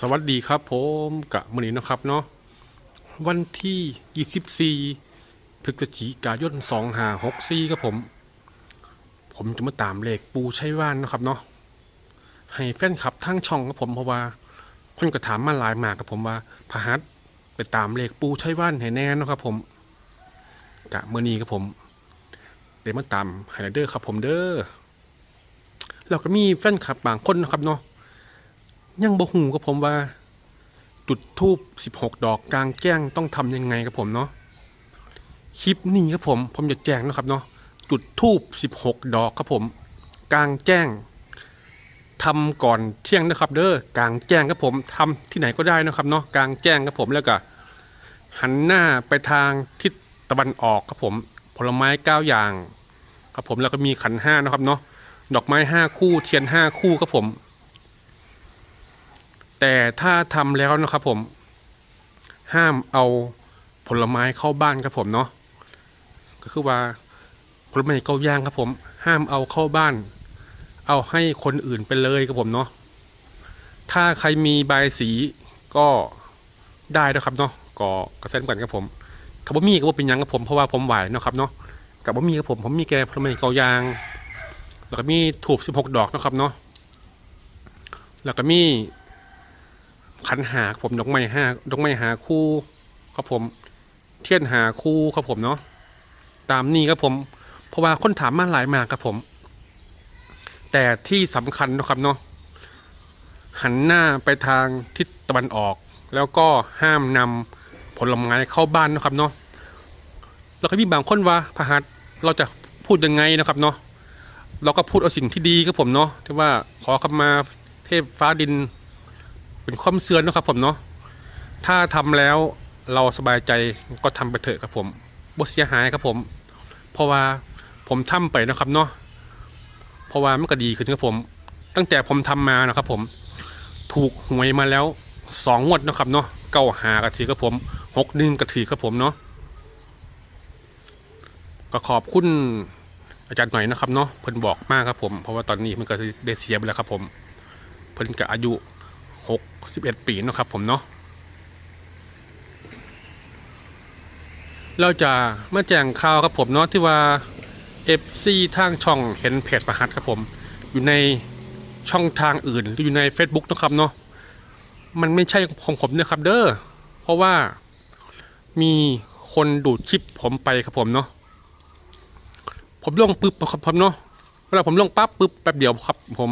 สวัสดีครับผมกะมือนี้นะครับเนาะวันที่ 24พฤศจิกายน2564ครับผม ผมจะมาตามเลขปูใชัยว่านนะครับเนาะให้แฟนคลับทั้งช่องครับผมเพราะว่าคนก็ถามมาหลายมากครับผมว่าพะฮัทไปตามเลขปูใชัยว่านให้แน่นะครับผมกะมือนี้ครับผมเดี๋ยวมาตามไฮไลเดอร์ครับผมเด้อแล้วก็มีแฟนคลับบางคนนะครับเนาะ ยังบ่หูกับผมว่า จุดทูบ16 ดอกกลางแจ้งต้องทำยังไงครับผมเนาะคลิปนี้ครับผมผมจะแจ้งนะครับเนาะจุดทูบ16 ดอกครับผม กลางแจ้งทำก่อนเที่ยงนะครับ เด้อกลางแจ้งครับผมทำที่ไหนก็ได้นะครับเนาะกลางแจ้งครับผมแล้วก็หันหน้าไปทางทิศตะวันออกครับผม ผลไม้เก้าอย่างครับผมแล้วก็มีขันห้านะครับเนาะดอกไม้ห้าคู่เทียนห้าคู่ครับผม แต่ถ้าทำแล้วนะครับผม ห้ามเอาผลไม้เข้าบ้านครับผมเนาะก็คือว่าผลไม้เกาย่างครับผม ห้ามเอาเข้าบ้าน เอาให้คนอื่นไปเลยครับผมเนาะถ้าใครมีใบสีก็ได้นะครับเนาะก็กระเซ็นกันครับผมถ้าบ่มีก็บ่เป็นยังครับผมเพราะว่าผมไหวนะครับเนาะกับบ่มีครับผมผมมีแกผลไม้เกาย่างแล้วก็มีถูก16 ดอกนะครับเนาะแล้วก็มี ขันหาผมดอกไม้ห้าดอกไม้หาคู่ครับผมเทียนหาคู่ครับผมเนาะตามนี้ครับผม เพราะว่าคนถามมาหลายมากครับผม แต่ที่สำคัญนะครับเนาะหันหน้าไปทางทิศตะวันออก แล้วก็ห้ามนำผลไม้เข้าบ้านนะครับเนาะแล้วก็มีบางคนว่าพระหัสเราจะพูดยังไงนะครับเนาะเราก็พูดเอาสิ่งที่ดีครับผมเนาะที่ว่าขอคำมาเทพฟ้าดิน เป็นความเสื่อนะครับผมเนาะถ้าทำแล้วเราสบายใจก็ทำไปเถอะครับผมบ่เสียหายครับผม เพราะว่าผมทำไปนะครับเนาะเพราะว่ามันก็ดีขึ้นครับผม ตั้งแต่ผมทำมานะครับผมถูกหวยมาแล้วสองงวดนะครับเนาะเก้าหากระถือครับผมหกหนึ่งกระถือครับผมเนาะก็ขอบคุณอาจารย์หน่อยนะครับเนาะเพิ่นบอกมากครับผม เพราะว่าตอนนี้มันก็ได้เสียไปแล้วครับผม เพิ่นก็อายุ หกสิบเอ็ดปีเนะครับผมเนาะเราจะมาแจ้งข่าวครับผมเนาะที่ว่า FC ทางช่องเห็นเพจประหัสครับผม อยู่ในช่องทางอื่นหรืออยู่ใน Facebook นะครับเนาะมันไม่ใช่ของผมนะครับเด้อเพราะว่ามีคนดูดคลิปผมไปครับผมเนาะผมลงปึ๊บครับผมเนาะเวลาผมลงปั๊บปึ๊บแป๊บเดียวครับผม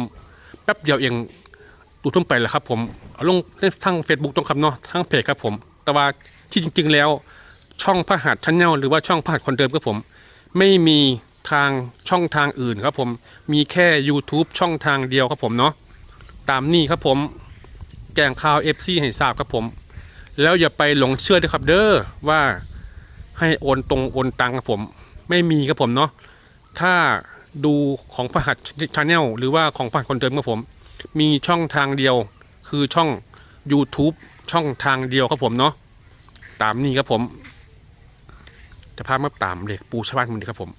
แป๊บเดียวเอง ดูทุ่มไปแหละครับ ผมเอาลงในทาง Facebook ต้องคำเนาะทางเพจครับผม แต่ว่าที่จริง ๆ แล้วช่องพระหัสชั้นแนลหรือว่าช่องพระหัสคนเดิมครับผม ไม่มีทางช่องทางอื่นครับผม มีแค่ YouTube ช่องทางเดียวครับผมเนาะตามนี้ครับผมแกงข่าว FC ให้ทราบครับผม แล้วอย่าไปหลงเชื่อด้วยครับเด้อว่าให้โอนตรงโอนตังครับผม ไม่มีครับผมเนาะถ้าดูของพระหัสชาแนลหรือว่าของพระหัสคนเดิมครับผม มีช่องทางเดียวคือช่อง YouTube ช่องทางเดียวครับผมเนาะตามนี้ครับผม จะพามาตามเลขปูชาวบ้านมันดีครับผม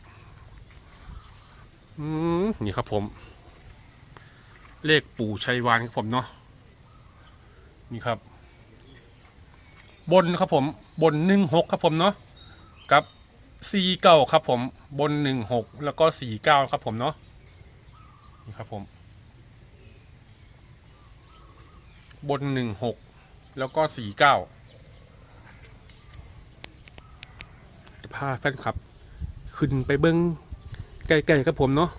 นี่ครับผม เลขปู่ชัยวานครับผมเนาะนี่ครับ บนครับผมบนหนึ่งหกครับผมเนาะกับสี่เก้าครับผมบนหนึ่งหกแล้วก็สี่เก้าครับผมเนาะนี่ครับผม บนหนึ่งหกแล้วก็สี่เก้าพาแฟนคลับ ขึ้นไปเบิ้งไกลๆครับผมเนาะ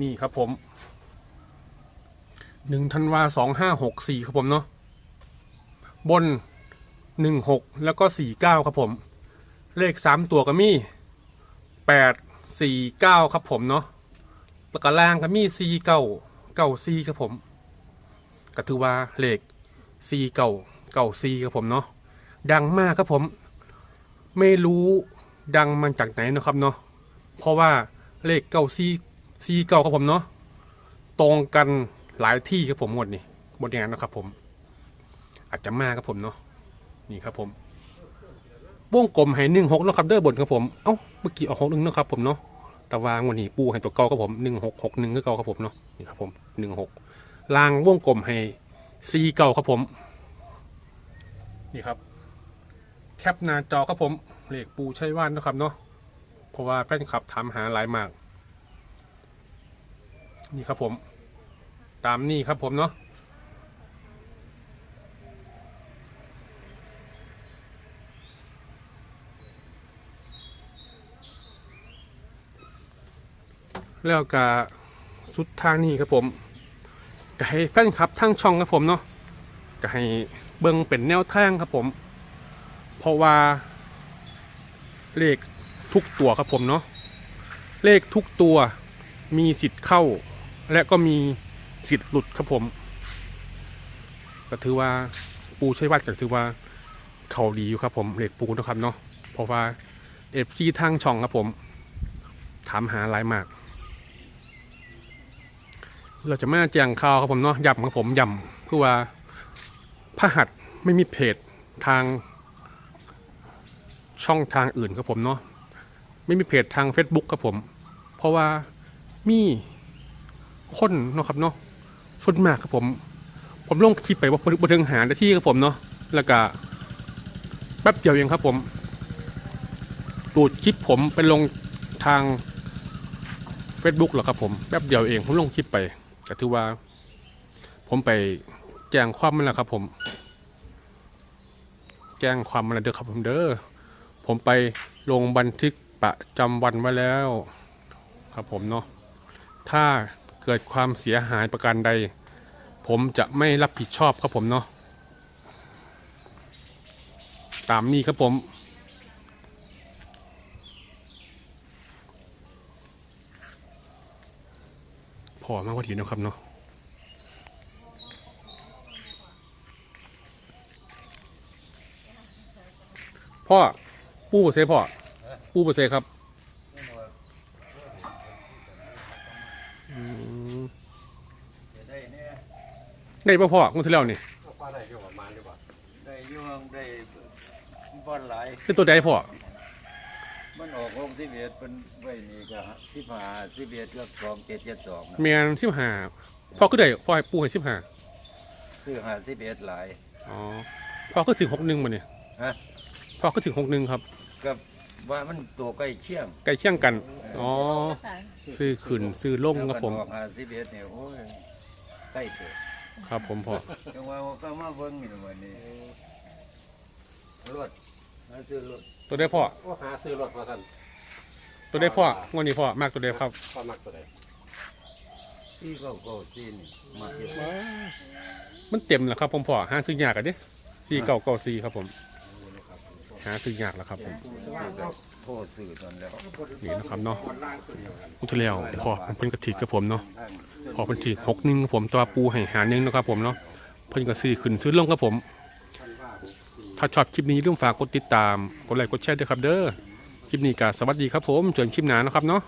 นี่ครับผมหนึ่งธันวาสองห้าหกสี่ครับผมเนาะบนหนึ่งหกแล้วก็สี่เก้าครับผม เลขสามตัวก็มีแปดสี่เก้าครับผมเนาะแล้วก็ล่างก็มีสี่เก้าเก้าสี่ครับผมก็ถือว่าเลขสี่เก้าเก้าสี่ครับผมเนาะดังมากครับผม ไม่รู้ดังมาจากไหนนะครับเนาะเพราะว่าเลขเก้าสี่สี่เก้าครับผมเนาะตรงกันหลายที่ครับผมหมดนี่หมดอย่างนั้นะครับผม อาจจะมากครับผมเนาะนี่ครับผม วงกลมให้หนึ่งหกนาะครับเด้อบนครับผม เอ้าเมื่อกี้ออกหกหนึ่งนาะครับผมเนาะต่วางวันนี้ปูให้ตัวเก่าครับผมหนึ่งหกหกหนึ่งก็เก่าครับผมเนาะนี่ครับผมหนึ่งหกลางวงกลมให้ซีเก่าครับผม นี่ครับ แคปหน้าจอครับผมเลขปูใช้ว่านนะครับเนาะเพราะว่าแฟนคลับถามหาหลายมาก นี่ครับผม ตามนี่ครับผมเนาะ แล้วก็สุดทางนี้ครับผมก็ให้แฟนคลับทั้งช่องครับผมเนาะก็ให้เบิ่งเป็นแนวทางครับผม เพราะว่าเลขทุกตัวครับผมเนาะเลขทุกตัวมีสิทธิ์เข้า และก็มีสิทธิ์หลุดครับผม ก็ถือว่าปูใช้วัดก็ถือว่าเขาดีอยู่ครับผมเลขปูนะครับเนาะเพราะว่าเอฟซีทางช่องครับผม ถามหาหลายมาก เราจะมาแจ้งข่าวครับผมเนาะย้ำครับผมย้ำเพื่อว่าพระหัสไม่มีเพจทางช่องทางอื่นครับผมเนาะไม่มีเพจทาง Facebook ครับผม เพราะว่ามีคนเนาะครับเนาะส่วนมากครับผม ผมลงคลิปไปว่าบนถึงหาที่ครับผมเนาะแล้วก็แป๊บเดียวเองครับผมดูดคลิปผมไปลงทาง Facebook หรอครับผมแป๊บเดียวเองผมลงคลิปไป ก็ถือว่า ผมไปแจ้งความมันแล้วครับ ผม แจ้งความมันแล้วเด้อครับ ผมเด้อผมไปลงบันทึกประจำวันไว้แล้ว ครับผมเนาะถ้าเกิดความเสียหายประการใด ผมจะไม่รับผิดชอบครับผมเนาะตามนี้ครับผม พอมากกว่าทีนะครับเนาะพ่อปู้เซพ่อปู้เซครับอืมได้เนี่ยได้ป่ะพ่องวดที่แล้วนี่ปลาได้ก็ประมาณดีกว่าได้อยวงได้บอลหลายเป็นตัวใดพ่อ มันออกลงสิบเอ็ดเป็นไว้นี่ก็สิบห้าสิบเอ็ดกับสองเจ็ดเจ็ดสองนะเมียนสิบห้าพ่อก็ได้พ่อให้ปูให้สิบห้าซื้อห้าสิบเอ็ดหลายอ๋อพ่อก็ถึงหกหนึ่งมาเนี่ยฮะพ่อก็ถึงหกหนึ่งครับกับว่ามันตัวใกล้เคียงใกล้เคียงกันอ๋อซื้อขึ้นซื้อลงครับผมแล้วนออกห้าสิบเอ็ดเนี่ยโอ้ยใกล้เถอะครับ ผมพ่อจังว่าก็มาเบิ่งนี่วันนี้รถมาซื้อรถ ตัวได้พ่อก็หาซื้อรถมาสั่นตัวได้พ่องวดนี้พ่อมากตัวได้ครับก็มักตัวใดที่ก็ก็ซีนี่มาเก็บมันเต็มแล้วครับผมพ่อหาซื้อยากอะเด้สี่เก้าเก้าสี่ครับผม หาซื้อยากแล้วครับผมซื้อแบบโทษซื้อตอนแล้วนี่นะครับเนาะมุทแล้วพอมันเป็นกระถิกกับผมเนาะพอเป็นถีหกหนึ่งครับผมตัวปูให้หาหนึ่งนะครับผมเนาะเพิ่นก็ซื้อขึ้นซื้อลงครับผม ถ้าชอบคลิปนี้อย่าลืมฝากกดติดตาม กดไลค์ กดแชร์ด้วยครับเด้อ คลิปนี้ก็สวัสดีครับผมเจนคลิปหน้านะครับเนาะ